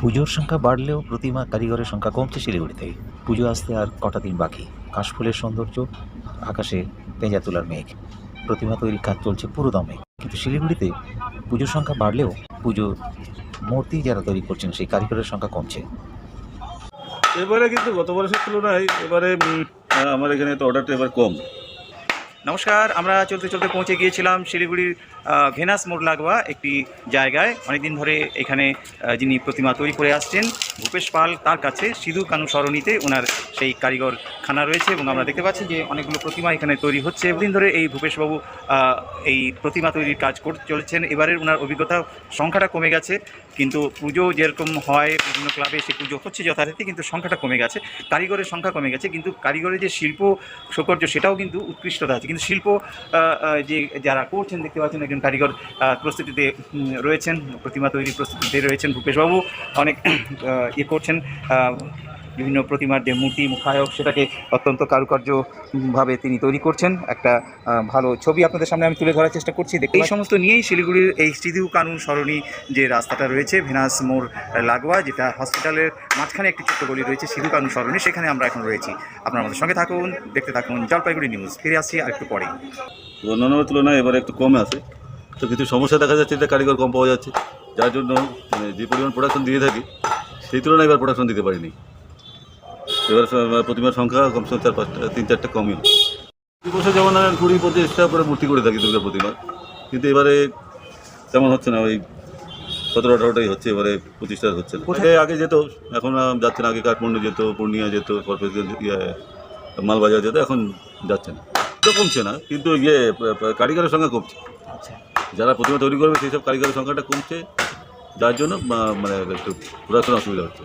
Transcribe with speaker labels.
Speaker 1: পুজোর সংখ্যা বাড়লেও প্রতিমা কারিগরের সংখ্যা কমছে শিলিগুড়িতে। পুজো আসতে আর কটা দিন বাকি। কাশফুলের সৌন্দর্য, আকাশে পেঁজা তোলার মেঘ। প্রতিমা তৈরির কাজ চলছে পুরো দমে কিন্তু শিলিগুড়িতে পুজোর সংখ্যা বাড়লেও পুজো মূর্তি যারা তৈরি করছেন, সেই কারিগরের সংখ্যা কমছে।
Speaker 2: এবারে কিন্তু গত বছরের তুলনায় এবারে আমার এখানে তো অর্ডারটা এবার কম।
Speaker 3: নমস্কার, আমরা চলতে চলতে পৌঁছে গিয়েছিলাম শিলিগুড়ির ঘেনাস মোড় লাগোয়া একটি জায়গায়। অনেকদিন ধরে এখানে যিনি প্রতিমা তৈরি করে আসছেন, ভূপেশ পাল, তার কাছে সিধু কানু সরণিতে ওনার সেই কারিগর খানা রয়েছে এবং আমরা দেখতে পাচ্ছি যে অনেকগুলো প্রতিমা এখানে তৈরি হচ্ছে। দিন ধরে এই ভূপেশবাবু এই প্রতিমা তৈরির কাজ করে চলেছেন। এবারের ওনার অভিজ্ঞতা সংখ্যাটা কমে গেছে, কিন্তু পুজো যেরকম হয়, বিভিন্ন ক্লাবে সে পুজো হচ্ছে যথারীতি, কিন্তু সংখ্যাটা কমে গেছে। কারিগরের সংখ্যা কমে গেছে, কিন্তু কারিগরের যে শিল্প সৌকর্য সেটাও কিন্তু উৎকৃষ্টতা আছে। কিন্তু শিল্প যে যারা করছেন, দেখতে পাচ্ছেন একজন কারিগর প্রস্তুতিতে রয়েছেন, প্রতিমা তৈরির প্রস্তুতিতে রয়েছেন ভূপেশবাবু। অনেক ইয়ে করছেন বিভিন্ন প্রতিমার যে মূর্তি মুখায়ক সেটাকে অত্যন্ত কারুকার্যভাবে তিনি তৈরি করছেন। একটা ভালো ছবি আপনাদের সামনে আমি তুলে ধরার চেষ্টা করছি। এই সমস্ত নিয়েই শিলিগুড়ির এই সিধু কানুন সরণি যে রাস্তাটা রয়েছে ভেনাস মোড় লাগোয়া যেটা হসপিটালের মাঝখানে একটি ছোট্ট গলি রয়েছে সিধু কানুন সরণি সেখানে আমরা এখন রয়েছি। আপনারা আমাদের সঙ্গে থাকুন দেখতে থাকুন জলপাইগুড়ি নিউজ। ফিরে আসছি আর একটু পরেই।
Speaker 2: অন্যান্য তুলনায় এবার একটু কমে আছে। তো কিছু সমস্যা দেখা যাচ্ছে যে কারিগর কম পাওয়া যাচ্ছে। যার জন্য মানে যে পরিমাণ প্রোডাকশন দিয়ে থাকি সেই তুলনায় এবার প্রোডাকশন দিতে পারিনি। এবার প্রতিমার সংখ্যা কমসে কম চার পাঁচটা তিন চারটা কমই প্রতি বছর যেমন কুড়ি পঁচিশটা করে মূর্তি করে থাকি দুর্গা প্রতিমা কিন্তু এবারে তেমন হচ্ছে না ওই সতেরো আঠারোটাই হচ্ছে এবারে পঁচিশটা হচ্ছে না? আগে যেত এখন যাচ্ছে না আগে কাঠমান্ডু যেত পূর্ণিয়া যেত ইয়ে মালবাজার যেত এখন যাচ্ছে না। তো কমছে না কিন্তু ইয়ে কারিগরের সংখ্যা কমছে। যারা প্রতিমা তৈরি করবে সেই সব কারিগরের সংখ্যাটা কমছে যার জন্য মানে একটু প্রোডাকশন অসুবিধা হচ্ছে।